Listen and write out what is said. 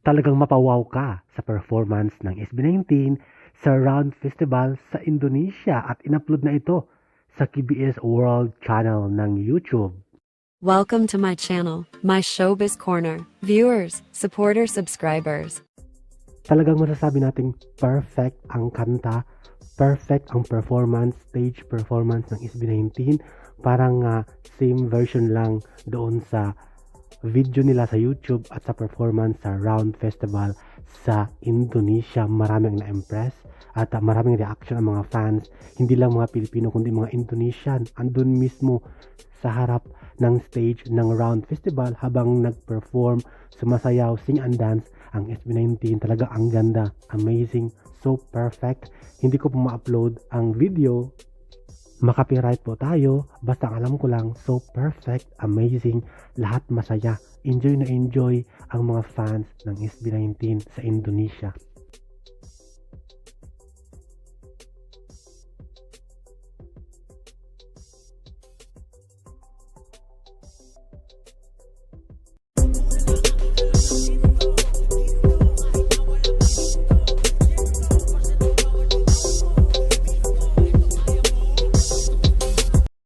talagang mapawaw ka sa performance ng SB19 sa Round Festival sa Indonesia at inupload na ito sa KBS World Channel ng YouTube. Welcome to my channel, my showbiz corner. Viewers, supporters, subscribers. Talagang masasabi nating perfect ang kanta, perfect ang performance, stage performance ng SB19. Parang ah, same version lang doon sa video nila sa YouTube at sa performance sa Round Festival sa Indonesia. Maraming na-impress at maraming reaction ang mga fans. Hindi lang mga Pilipino kundi mga Indonesian. Andun mismo sa harap ng stage ng Round Festival habang nag-perform, sumasayaw, sing and dance ang SB19. Talaga ang ganda, amazing, so perfect. Hindi ko po ma-upload ang video makapiright po tayo. Basta alam ko lang, so perfect, amazing, lahat masaya. Enjoy na enjoy ang mga fans ng SB19 sa Indonesia.